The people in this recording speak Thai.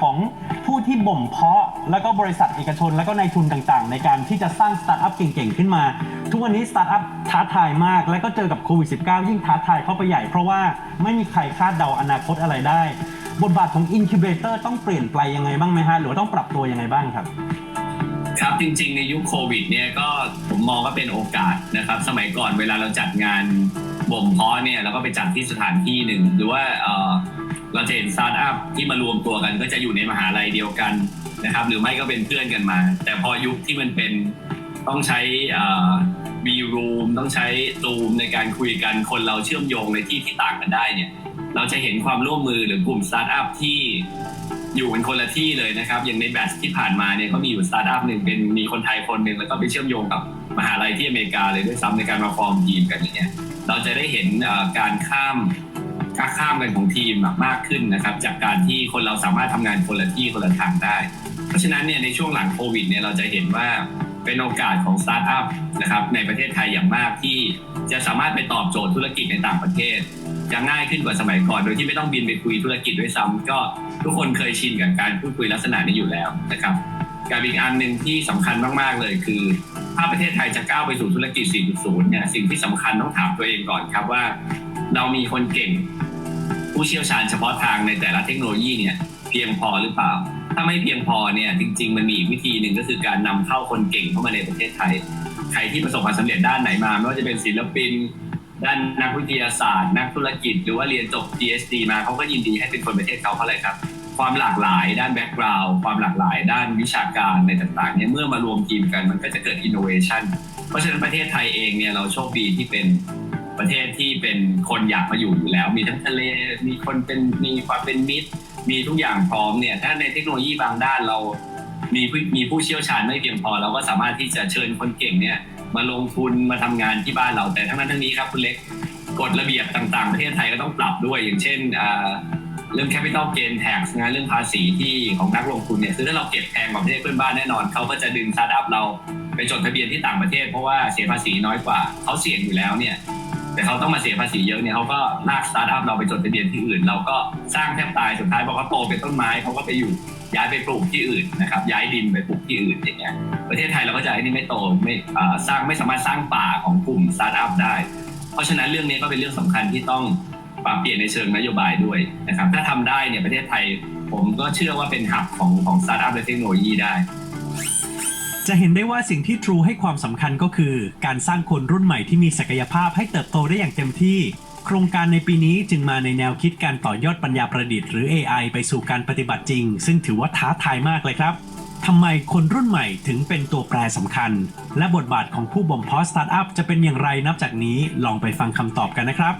ของผู้ที่บ่มเพาะ แล้วก็บริษัทเอกชน แล้วก็นายทุนต่างๆ ในการที่จะสร้างสตาร์ทอัพเก่งๆ ขึ้นมา ทุกวันนี้สตาร์ทอัพท้าทายมาก แล้วก็เจอกับโควิด -19 ยิ่งท้าทายเข้าไปใหญ่ เพราะว่าไม่มีใครคาดเดาอนาคตอะไรได้ บทบาทของอินคิวเบเตอร์ต้องเปลี่ยนไปยังไงบ้างไหมฮะหรือว่าต้องปรับตัวยังไงบ้างครับครับจริงๆในยุคโควิดเนี่ยก็ผมมองว่าเป็นโอกาสนะครับสมัยก่อนเวลาเราจัดงานบ่มเพาะเนี่ยเราก็ไปจัดที่สถานที่หนึ่งหรือว่า เราจะเห็นสตาร์ทอัพที่มารวมตัวกัน ก็จะอยู่ในมหาลัยเดียวกันนะครับ หรือไม่ก็เป็นเพื่อนกันมา แต่พอยุคที่มันเป็นต้องใช้มีรูมต้องใช้ซูมในการคุยกันคนเราเชื่อมโยงในที่ที่ต่างกันได้เนี่ย เราจะเห็นความร่วมมือหรือกลุ่มสตาร์ทอัพที่อยู่กันคนละที่เลยนะครับ อย่างในแบทที่ผ่านมาเนี่ยก็มีอยู่สตาร์ทอัพหนึ่งเป็นมีคนไทยคนหนึ่งแล้วก็ไปเชื่อมโยงกับมหาลัยที่อเมริกาเลยด้วยซ้ำในการมาฟอร์มทีมกันอย่างเงี้ยเราจะได้เห็นการข้าม การข้ามกันของทีมมากขึ้นนะครับ จากการที่คนเราสามารถทำงานคนละที่คนละทางได้ เพราะฉะนั้นเนี่ยในช่วงหลังโควิดเนี่ยเราจะเห็นว่าเป็นโอกาสของสตาร์ทอัพนะครับในประเทศไทยอย่างมากที่จะสามารถไปตอบโจทย์ธุรกิจในต่างประเทศจะง่ายขึ้นกว่าสมัยก่อน โดยที่ไม่ต้องบินไปคุยธุรกิจด้วยซ้ำก็ทุกคนเคยชินกับการพูดคุยลักษณะนี้อยู่แล้วนะครับกับอีกอันหนึ่งที่สำคัญมาก ๆ เลยคือ ถ้าประเทศไทยจะก้าวไปสู่ธุรกิจ 4.0 เนี่ย สิ่งที่สำคัญต้องถามตัวเองก่อนครับว่า เรามีคนเก่ง ผู้เชี่ยวชาญเฉพาะทางในแต่ละเทคโนโลยีเนี่ยเพียงพอหรือเปล่า ถ้าไม่เพียงพอเนี่ยจริง ๆ มันมีอีกวิธีหนึ่งก็คือการนำเข้าคนเก่งเข้ามาในประเทศไทย ใครที่ประสบความสำเร็จด้านไหนมาไม่ว่าจะเป็นศิลปิน ด้านนักวิทยาศาสตร์ นักธุรกิจ หรือว่าเรียนจบ PhD มาเขาก็ยินดีให้เป็นคนประเทศเขาเพราะอะไรครับความหลากหลายด้านแบ็กกราวด์ความหลากหลายด้านวิชาการในต่างๆเนี่ยเมื่อมารวมทีมกันมันก็จะเกิดอินโนเวชันเพราะฉะนั้นประเทศไทยเองเนี่ยเราโชคดีที่เป็น ประเทศที่เป็นคนอยากมาอยู่อยู่แล้ว มีทั้งทะเลมีคนเป็นมีความเป็นมิตร มีทุกอย่างพร้อมเนี่ยถ้าในเทคโนโลยีบางด้านเรา มีผู้มีผู้เชี่ยวชาญไม่เพียงพอเราก็สามารถที่จะเชิญคนเก่งเนี่ยมาลงทุนมาทำงานที่บ้านเราแต่ทั้งนั้นทั้งนี้ครับคุณเล็กกฎระเบียบต่างๆ ประเทศไทยก็ต้องปรับด้วย อย่างเช่นเรื่อง capital gain tax นะเรื่องภาษีที่ของนักลงทุนเนี่ยคือถ้าเราเก็บแพงกว่าประเทศเพื่อนบ้านแน่นอนเขาก็จะดึงสตาร์ทอัพเราไปจดทะเบียนที่ต่างประเทศ เพราะว่าเสียภาษีน้อยกว่าเขาเสี่ยงอยู่แล้วเนี่ย แต่เขาต้องมาเสียภาษีเยอะเนี่ยเขาก็ลากสตาร์ทอัพเราไปจดทะเบียนที่อื่น เราก็สร้างแทบตายสุดท้ายพอเขาโตเป็นต้นไม้เขาก็ไปอยู่ย้ายไปปลูกที่อื่นนะครับย้ายดินไปปลูกที่อื่นอย่างเงี้ยประเทศไทยเราก็จะไอ้นี่ไม่โตไม่สร้างไม่สามารถสร้างป่าของกลุ่มสตาร์ทอัพได้ เพราะฉะนั้นเรื่องนี้ก็เป็นเรื่องสำคัญที่ต้องปรับเปลี่ยนในเชิงนโยบายด้วยนะครับถ้าทำได้เนี่ยประเทศไทยผมก็เชื่อว่าเป็นหับของของสตาร์ทอัพและเทคโนโลยีได้ จะเห็นได้ว่าสิ่งที่ True ให้ความสำคัญก็คือ การสร้างคนรุ่นใหม่ที่มีศักยภาพให้เติบโตได้อย่างเต็มที่ โครงการในปีนี้จึงมาในแนวคิดการต่อยอดปัญญาประดิษฐ์หรือ AI ไปสู่การปฏิบัติจริง ซึ่งถือว่าท้าทายมากเลยครับทำไมคนรุ่นใหม่ถึงเป็นตัวแปรสำคัญ และบทบาทของผู้บ่มเพาะสตาร์ทอัพจะเป็นอย่างไรนับจากนี้ลองไปฟังคำตอบกันนะครับ